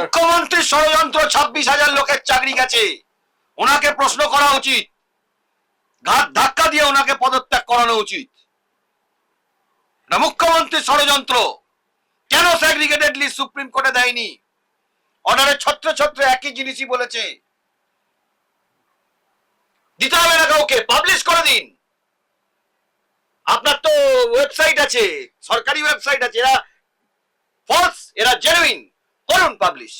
মুখ্যমন্ত্রীর ষড়যন্ত্র ছাব্বিশ হাজার লোকের চাকরি গেছে। ওনাকে প্রশ্ন করা উচিত। ঘাত ধাক্কা দিয়ে ওনাকে পদত্যাগ করানো উচিত। না মুখ্যমন্ত্রীর ষড়যন্ত্র। কেন সেগ্রিগেটেড লিস্ট সুপ্রিম কোর্টে দেয়নি? অর্ডারে ছত্র ছত্র একই জিনিসই বলেছে। দিতে হবে না কাউকে পাবলিশ করে দিন। আপনার তো ওয়েবসাইট আছে, সরকারি ওয়েবসাইট আছে। এরা করুন পাবলিশ।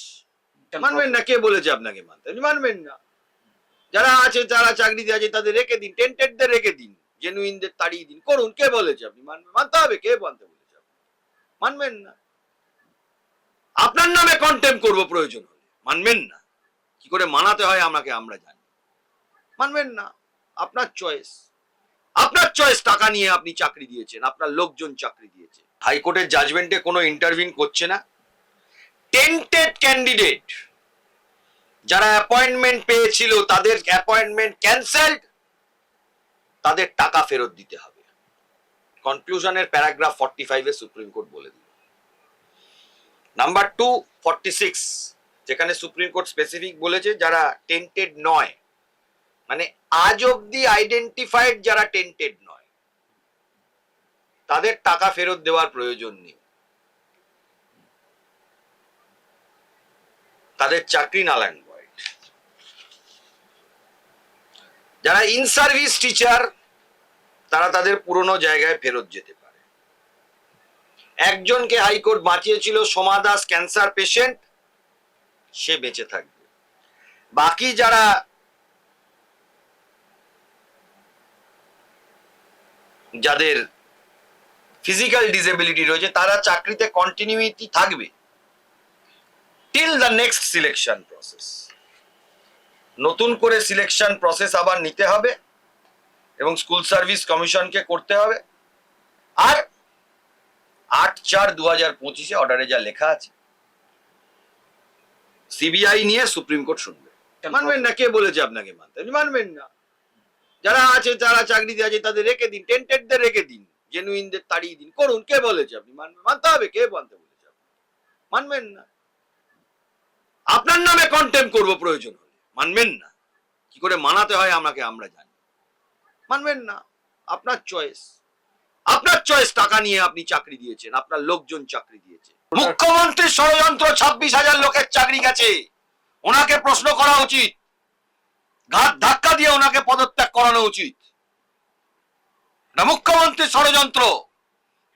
মানবেন না কে বলেছে আপনাকে মানতে? মানবেন না। যারা আছে যারা চাকরিতে আছে তাদের রেখে দিন টেন্টেডদের রেখে দিন জেনুইনদের তাড়িয়ে দিন। করুন কে বলেছে আপনি? মানবেন মানতে হবে কে মানতে বলেছে মানবেন না। আপনার নামে কন্টেম করব প্রয়োজন হলে। মানবেন না। কি করে মানাতে হয় আমাকে আমরা জানি। মানবেন না। আপনার চয়েস আপনার চয়েস টাকা নিয়ে আপনি চাকরি দিয়েছেন আপনার লোকজন চাকরি দিয়েছে। হাইকোর্টের জাজমেন্টে কোনো ইন্টারভিউ করছে না? টেন্টেড ক্যান্ডিডেট যারা অ্যাপয়েন্টমেন্ট পেয়েছিল, তাদের অ্যাপয়েন্টমেন্ট ক্যান্সেলড তাদের টাকা ফেরত দিতে হবে। কনক্লুশনের প্যারাগ্রাফ ফর্টি ফাইভে সুপ্রিম কোর্ট বলে দিল। নাম্বার টু ফর্টি সিক্স যেখানে সুপ্রিম কোর্ট স্পেসিফিক বলেছে, যারা টেন্টেড নয় মানে আজ অব্দি আইডেন্টিফাইড যারা টেন্টেড নয়, তাদের টাকা ফেরত দেওয়ার প্রয়োজন নেই। তাদের চাকরি নালান ভয়েড যারা ইন সার্ভিস টিচার তারা তাদের পুরনো জায়গায় ফেরত যেতে পারে। একজনকে হাইকোর্ট বাঁচিয়েছিল সোমা দাস ক্যান্সার পেশেন্ট, সে বেঁচে থাকবে। বাকি যারা যাদের ফিজিক্যাল ডিসেবিলিটি রয়েছে, তারা চাকরিতে কন্টিনিউইটি থাকবে। Till the next selection process নতুন করে সিলেকশন প্রসেস আবার নিতে হবে এবং স্কুল সার্ভিস কমিশনকে করতে হবে। আর আট চার দু হাজার পঁচিশে অর্ডারে যা লেখা আছে সিবিআই নিয়ে সুপ্রিম কোর্ট শুনবে। মানবেন না, কে বলেছে আপনাকে মানতে? মানবেন না। যারা আছে, যারা চাকরিতে আছে, তাদের রেখে দিন, টেন্টেডদের রেখে দিন জেনুইনদের তাড়িয়ে দিন। করুন, কে বলেছে আপনি? মানবেন মানতে হবে, কে মানতে বলেছে মানবেন না। আপনার নামে কন্টেম করব প্রয়োজন হলে। মানবেন না। কি করে মানাতে হয় আমাকে আমরা জানি। মানবেন না। আপনার চয়েস আপনার চয়েস টাকা নিয়ে আপনি চাকরি দিয়েছেন। আপনার লোকজন চাকরি দিয়েছে। মুখ্যমন্ত্রীর ষড়যন্ত্র ছাব্বিশ হাজার লোকের চাকরি গেছে। ওনাকে প্রশ্ন করা উচিত। ঘাত ধাক্কা দিয়ে ওনাকে পদত্যাগ করানো উচিত। না মুখ্যমন্ত্রীর ষড়যন্ত্র।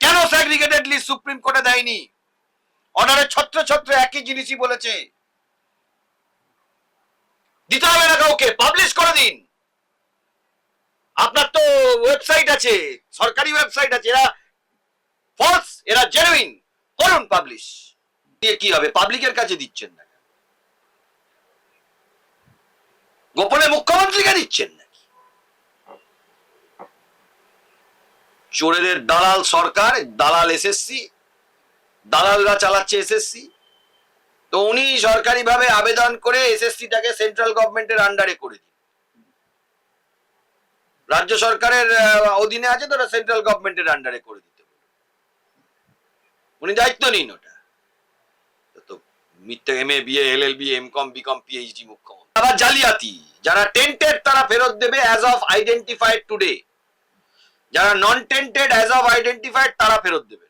কেন সেগ্রিগেটেড লিস্ট সুপ্রিম কোর্টে দেয়নি? অর্ডারে ছত্র ছত্র একই জিনিসই বলেছে। দিতে হবে না কাউকে পাবলিশ করে দিন। আপনার তো ওয়েবসাইট আছে, সরকারি ওয়েবসাইট আছে, এরা ফলস এরা জেনুইন করুন পাবলিশ দিয়ে কি হবে? পাবলিকের কাছে দিচ্ছেন না গোপনে মুখ্যমন্ত্রীকে দিচ্ছেন নাকি? চোরেদের দালাল সরকার, দালাল এসএসসি, দালালরা চালাচ্ছে এসএসসি। তো উনি সরকারিভাবে আবেদন করে এসএসসিটাকে সেন্ট্রাল গভর্নমেন্টের আন্ডারে করে দিন রাজ্য সরকারের অধীনে আছে তো সেন্ট্রাল গভর্নমেন্টের আন্ডারে করে দিতে। উনি দায়িত্ব নিন ওটা। তো মিথ্যে M A BA L L B M com B com PhD মুখ্যমন্ত্রী। আবার জালিয়াতি, যারা টেন্টেড তারা ফেরত দেবে অ্যাজ অফ আইডেন্টিফাইড টুডে যারা non tainted as of identified তারা ফেরত দেবে।